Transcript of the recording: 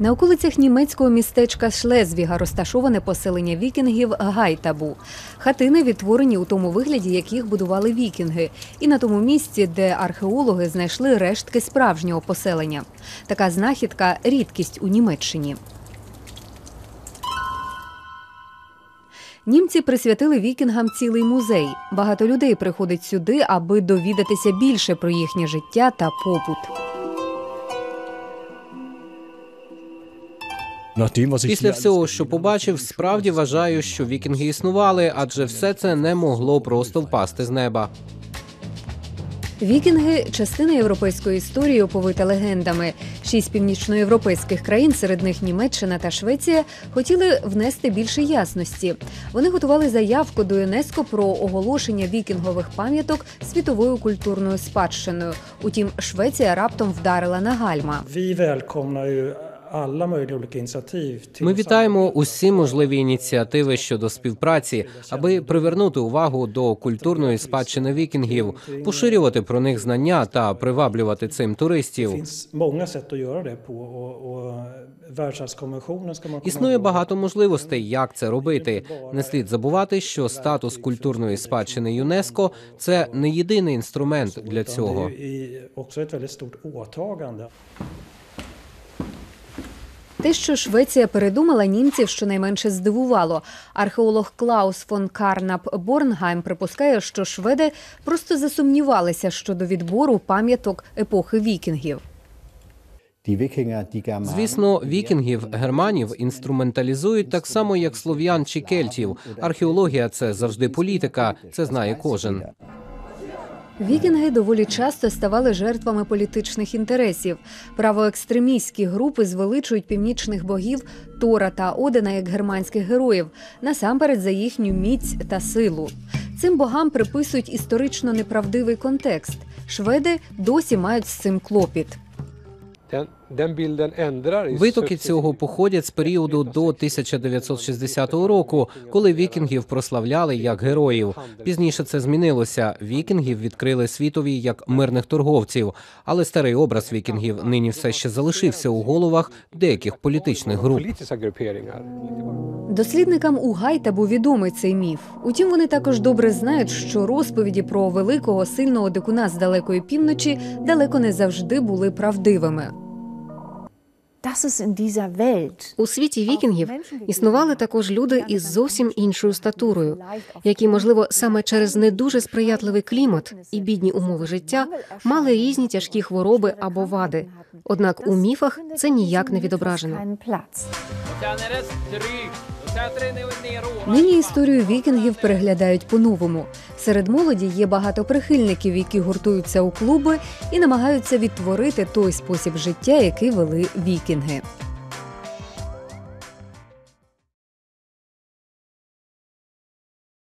На околицях німецького містечка Шлезвіга розташоване поселення вікінгів Гайтабу. Хатини відтворені у тому вигляді, як їх будували вікінги, і на тому місці, де археологи знайшли рештки справжнього поселення. Така знахідка рідкість у Німеччині. Німці присвятили вікінгам цілий музей. Багато людей приходить сюди, аби довідатися більше про їхнє життя та побут. Після всього, що побачив, справді вважаю, що вікінги існували, адже все це не могло просто впасти з неба. Вікінги частина європейської історії, оповита легендами. Шість північноєвропейських країн, серед них Німеччина та Швеція, хотіли внести більше ясності. Вони готували заявку до ЮНЕСКО про оголошення вікінгових пам'яток світовою культурною спадщиною. Утім, Швеція раптом вдарила на гальма. Ми вітаємо усі можливі ініціативи щодо співпраці, аби привернути увагу до культурної спадщини вікінгів, поширювати про них знання та приваблювати цим туристів. Існує багато можливостей, як це робити. Не слід забувати, що статус культурної спадщини ЮНЕСКО це не єдиний інструмент для цього. Те, що Швеція передумала німців, щонайменше здивувало. Археолог Клаус фон Карнап Борнгайм припускає, що шведи просто засумнівалися щодо відбору пам'яток епохи вікінгів. Звісно, вікінгів, германів інструменталізують так само, як слов'ян чи кельтів. Археологія це завжди політика, це знає кожен. Вікінги доволі часто ставали жертвами політичних інтересів. Правоекстремістські групи звеличують північних богів Тора та Одина як германських героїв, насамперед за їхню міць та силу. Цим богам приписують історично неправдивий контекст. Шведи досі мають з цим клопіт. Витоки цього походять з періоду до 1960 року, коли вікінгів прославляли як героїв. Пізніше це змінилося. Вікінгів відкрили світові як мирних торговців, але старий образ вікінгів нині все ще залишився у головах деяких політичних груп. Дослідникам у Гайтабу відомий цей міф. Утім, вони також добре знають, що розповіді про великого сильного дикуна з далекої півночі далеко не завжди були правдивими. У світі вікінгів існували також люди із зовсім іншою статурою, які, можливо, саме через не дуже сприятливий клімат і бідні умови життя мали різні тяжкі хвороби або вади. Однак у міфах це ніяк не відображено. Нині історію вікінгів переглядають по-новому. Серед молоді є багато прихильників, які гуртуються у клуби і намагаються відтворити той спосіб життя, який вели вікінги.